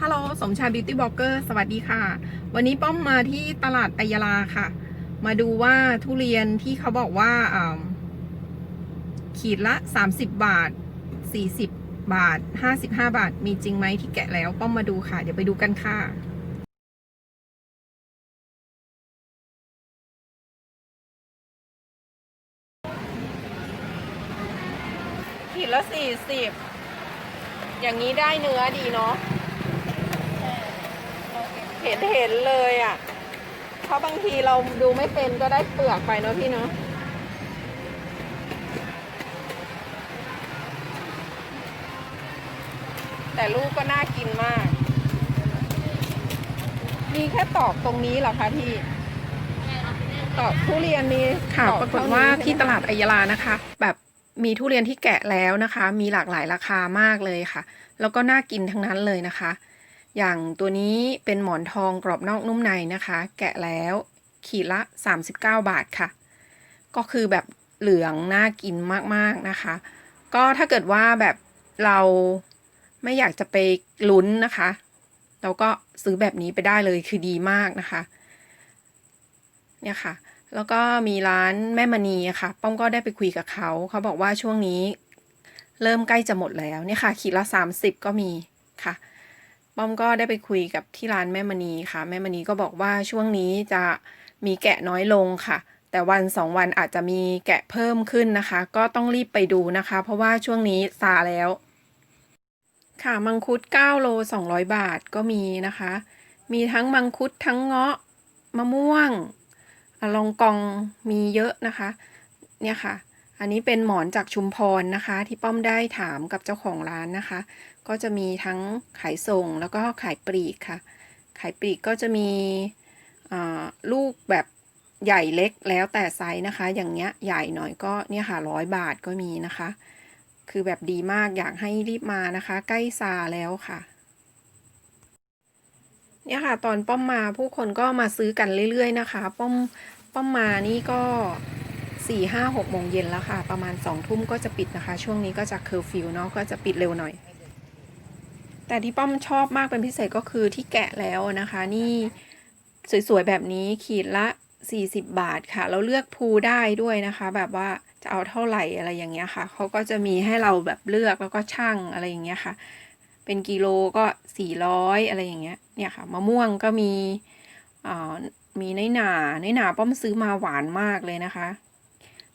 ฮัลโหลสมชายบิวตี้บล็อกเกอร์สวัสดีค่ะ วันนี้ป้อมมาที่ตลาดไอยาลาค่ะ มาดูว่าทุเรียนที่เขาบอกว่าอ่าขีดละ 30 บาท 40 บาท 55 บาท มีจริงไหมที่แกะแล้วป้อมมาดูค่ะ เดี๋ยวไปดูกันค่ะขีดละ 40 อย่างนี้ได้เนื้อดีเนาะ เห็นเห็นเลยอะ่ะ เพราะบางทีเราดูไม่เป็นก็ได้เปลือกไปเนาะพี่เนาะแต่ลูกก็น่ากินมาก มีแค่ตอกตรงนี้เหรอคะพี่ตอกทุเรียนมีค่ะตอกปรากฏเท่นี้ว่าใช่ไหมที่ตลาดไอยาลานะคะ แบบมีทุเรียนที่แกะแล้วนะคะ มีหลากหลายราคามากเลยค่ะ แล้วก็น่ากินทั้งนั้นเลยนะคะ อย่างตัวนี้เป็นหมอนทองกรอบนอกนุ่มในนะคะ แกะแล้วขีดละ 39 บาทค่ะ ก็คือแบบเหลืองน่ากินมากๆนะคะ ก็ถ้าเกิดว่าแบบเราไม่อยากจะไปลุ้นนะคะ เราก็ซื้อแบบนี้ไปได้เลยคือดีมากนะคะ เนี่ยค่ะ แล้วก็มีร้านแม่มณีอะค่ะ ป้อมก็ได้ไปคุยกับเขา เขาบอกว่าช่วงนี้เริ่มใกล้จะหมดแล้วเนี่ยค่ะขีดละสามสิบก็มีค่ะ ป้อมก็ได้ไปคุยกับที่ร้านแม่มณีค่ะ แม่มณีก็บอกว่าช่วงนี้จะมีแกะน้อยลงค่ะ แต่วันสองวันอาจจะมีแกะเพิ่มขึ้นนะคะ ก็ต้องรีบไปดูนะคะ เพราะว่าช่วงนี้ซาแล้ว ค่ะมังคุด9โล200 บาทก็มีนะคะ มีทั้งมังคุดทั้งเงาะมะม่วงอะลองกองมีเยอะนะคะ เนี่ยค่ะ อันนี้เป็นหมอนจากชุมพรนะคะ ที่ป้อมได้ถามกับเจ้าของร้านนะคะ ก็จะมีทั้งขายส่งแล้วก็ขายปลีกค่ะ ขายปลีกก็จะมีลูกแบบใหญ่เล็กแล้วแต่ไซส์นะคะ อย่างเงี้ยใหญ่หน่อยก็เนี่ยค่ะร้อยบาทก็มีนะคะ คือแบบดีมากอยากให้รีบมานะคะ ใกล้ซาแล้วค่ะ เนี่ยค่ะตอนป้อมมาผู้คนก็มาซื้อกันเรื่อยๆนะคะ ป้อมป้อมมานี่ก็ สี่ห้าหกโมงเย็นแล้วค่ะ ประมาณสองทุ่มก็จะปิดนะคะ ช่วงนี้ก็จะเคอร์ฟิวเนาะก็จะปิดเร็วหน่อย แต่ที่ป้อมชอบมากเป็นพิเศษก็คือที่แกะแล้วนะคะ นี่สวยๆแบบนี้ขีดละ 40 บาทค่ะ เราเลือกภูได้ด้วยนะคะ แบบว่าจะเอาเท่าไหร่อะไรอย่างเงี้ยค่ะเขาก็จะมีให้เราแบบเลือกแล้วก็ช่างอะไรอย่างเงี้ยค่ะ เป็นกิโลก็ 400 อะไรอย่างเงี้ยเนี่ยค่ะมะม่วงก็มีอ่ามีน้อยหนาน้อยหนาป้อมซื้อมาหวานมากเลยนะคะ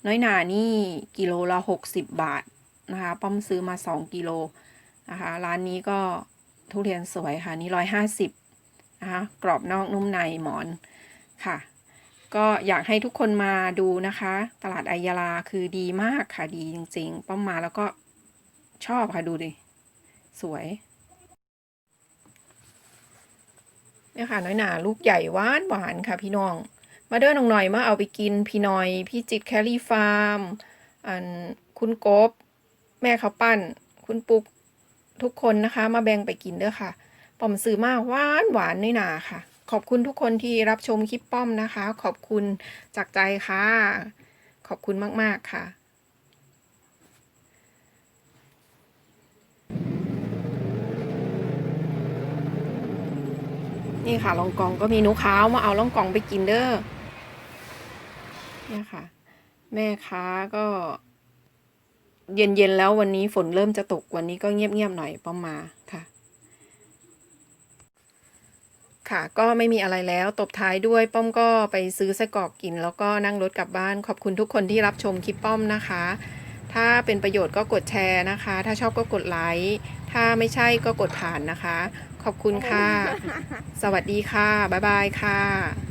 น้อยหนานี่กิโลละ60บาทนะคะป้อมซื้อมา2กิโลนะคะร้านนี้ก็ทุเรียนสวยค่ะนี่150นะคะกรอบนอกนุ่มในหมอนค่ะ ก็อยากให้ทุกคนมาดูนะคะ ตลาดไอยาลาคือดีมากค่ะดีจริงๆ ป้อมมาแล้วก็ชอบค่ะดูดิ สวยเนี่ยค่ะน้อยหนาลูกใหญ่หวานหวานค่ะพี่น้อง มาเดินน้องหน่อยมาเอาไปกินพี่หน้อย พี่จิตแคลรี่ฟาร์ม อันคุณกบ แม่เขาปั้น คุณปุ๊กทุกคนนะคะ มาแบ่งไปกินเด้อค่ะป้อมซื้อมากหวานหวานน้อยหนาค่ะ ขอบคุณทุกคนที่รับชมคลิปป้อมนะคะ ขอบคุณจากใจค่ะ ขอบคุณมาก ๆ ค่ะนี่ค่ะลองกองก็มีหนูขาวมาเอาลองกองไปกินเด้อ เนี่ยค่ะ แม่ค้าก็ เย็นๆแล้ววันนี้ฝนเริ่มจะตกวันนี้ก็เงียบๆหน่อยป้อมมาค่ะ ค่ะก็ไม่มีอะไรแล้วตบท้ายด้วยป้อมก็ไปซื้อไส้กรอกกิน แล้วก็นั่งรถกลับบ้าน ขอบคุณทุกคนที่รับชมคลิปป้อมนะคะ ถ้าเป็นประโยชน์ก็กดแชร์นะคะ ถ้าชอบก็กดไลค์ถ้าไม่ใช่ก็กดผ่านนะคะ ขอบคุณค่ะ สวัสดีค่ะ บ๊ายบายค่ะ